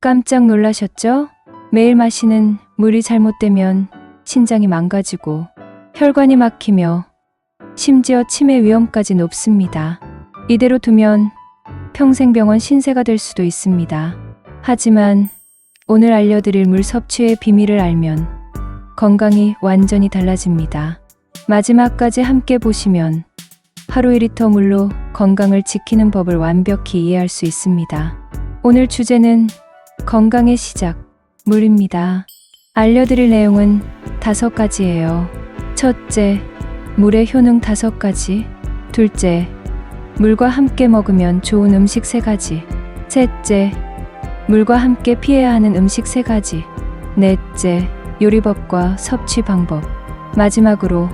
깜짝 놀라셨죠? 매일 마시는 물이 잘못되면 신장이 망가지고 혈관이 막히며 심지어 치매 위험까지 높습니다. 이대로 두면 평생 병원 신세가 될 수도 있습니다. 하지만 오늘 알려드릴 물 섭취의 비밀을 알면 건강이 완전히 달라집니다. 마지막까지 함께 보시면 하루 1리터 물로 건강을 지키는 법을 완벽히 이해할 수 있습니다. 오늘 주제는 건강의 시작, 물입니다. 알려드릴 내용은 다섯 가지예요. 첫째, 물의 효능 다섯 가지. 둘째, 물과 함께 먹으면 좋은 음식 세 가지. 셋째, 물과 함께 피해야 하는 음식 세 가지. 넷째, 요리법과 섭취 방법. 마지막으로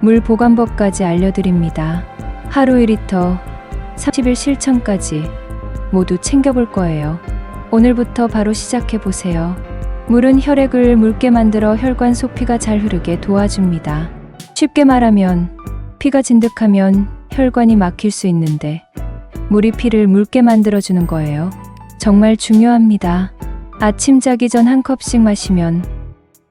물 보관법까지 알려드립니다. 하루 1리터, 30일 실천까지 모두 챙겨볼 거예요. 오늘부터 바로 시작해 보세요. 물은 혈액을 묽게 만들어 혈관 속 피가 잘 흐르게 도와줍니다. 쉽게 말하면 피가 진득하면 혈관이 막힐 수 있는데 물이 피를 묽게 만들어 주는 거예요. 정말 중요합니다. 아침 자기 전 한 컵씩 마시면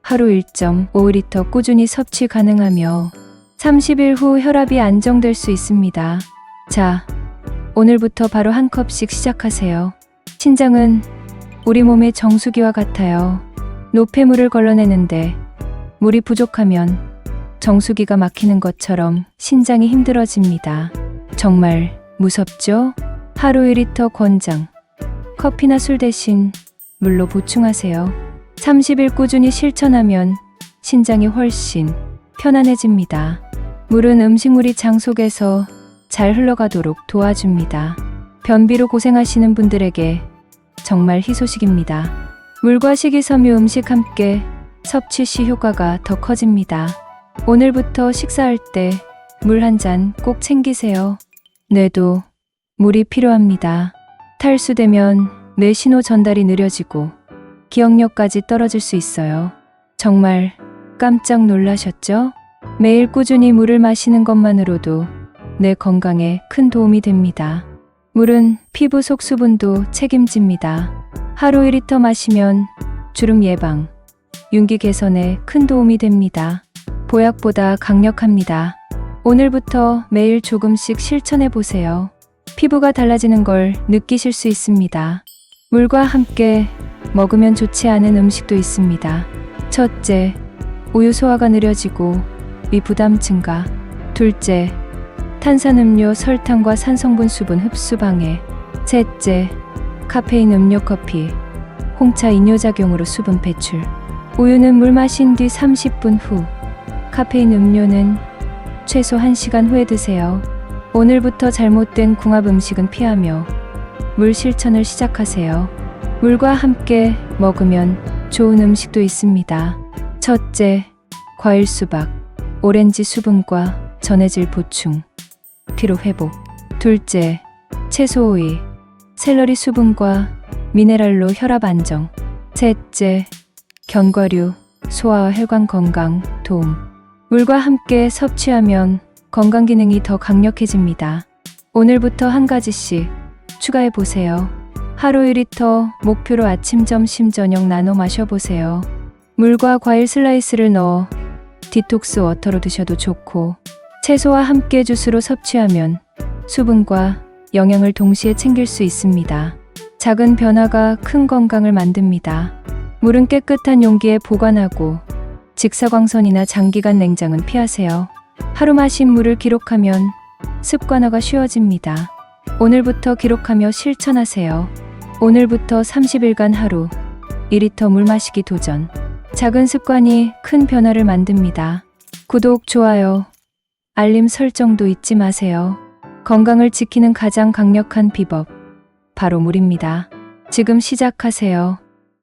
하루 1.5리터 꾸준히 섭취 가능하며 30일 후 혈압이 안정될 수 있습니다. 자, 오늘부터 바로 한 컵씩 시작하세요. 신장은 우리 몸의 정수기와 같아요. 노폐물을 걸러내는데 물이 부족하면 정수기가 막히는 것처럼 신장이 힘들어집니다. 정말 무섭죠? 하루 1리터 권장. 커피나 술 대신 물로 보충하세요. 30일 꾸준히 실천하면 신장이 훨씬 편안해집니다. 물은 음식물이 장 속에서 잘 흘러가도록 도와줍니다. 변비로 고생하시는 분들에게 정말 희소식입니다. 물과 식이섬유 음식 함께 섭취 시 효과가 더 커집니다. 오늘부터 식사할 때 물 한 잔 꼭 챙기세요. 뇌도 물이 필요합니다. 탈수되면 뇌 신호 전달이 느려지고 기억력까지 떨어질 수 있어요. 정말 깜짝 놀라셨죠? 매일 꾸준히 물을 마시는 것만으로도 뇌 건강에 큰 도움이 됩니다. 물은 피부 속 수분도 책임집니다. 하루 1리터 마시면 주름 예방, 윤기 개선에 큰 도움이 됩니다. 보약보다 강력합니다. 오늘부터 매일 조금씩 실천해 보세요. 피부가 달라지는 걸 느끼실 수 있습니다. 물과 함께 먹으면 좋지 않은 음식도 있습니다. 첫째, 우유 소화가 느려지고 위 부담 증가. 둘째, 탄산음료 설탕과 산성분 수분 흡수 방해. 셋째, 카페인 음료 커피, 홍차 이뇨작용으로 수분 배출. 우유는 물 마신 뒤 30분 후, 카페인 음료는 최소 1시간 후에 드세요. 오늘부터 잘못된 궁합 음식은 피하며 물 실천을 시작하세요. 물과 함께 먹으면 좋은 음식도 있습니다. 첫째, 과일 수박, 오렌지 수분과 전해질 보충, 피로 회복. 둘째, 채소 오이, 샐러리 수분과 미네랄로 혈압 안정. 셋째, 견과류, 소화와 혈관 건강 도움. 물과 함께 섭취하면 건강 기능이 더 강력해집니다. 오늘부터 한 가지씩 추가해 보세요. 하루 1리터 목표로 아침, 점심, 저녁 나눠 마셔보세요. 물과 과일 슬라이스를 넣어 디톡스 워터로 드셔도 좋고 채소와 함께 주스로 섭취하면 수분과 영양을 동시에 챙길 수 있습니다. 작은 변화가 큰 건강을 만듭니다. 물은 깨끗한 용기에 보관하고 직사광선이나 장기간 냉장은 피하세요. 하루 마신 물을 기록하면 습관화가 쉬워집니다. 오늘부터 기록하며 실천하세요. 오늘부터 30일간 하루 2리터 물 마시기 도전. 작은 습관이 큰 변화를 만듭니다. 구독, 좋아요, 알림 설정도 잊지 마세요. 건강을 지키는 가장 강력한 비법. 바로 물입니다. 지금 시작하세요.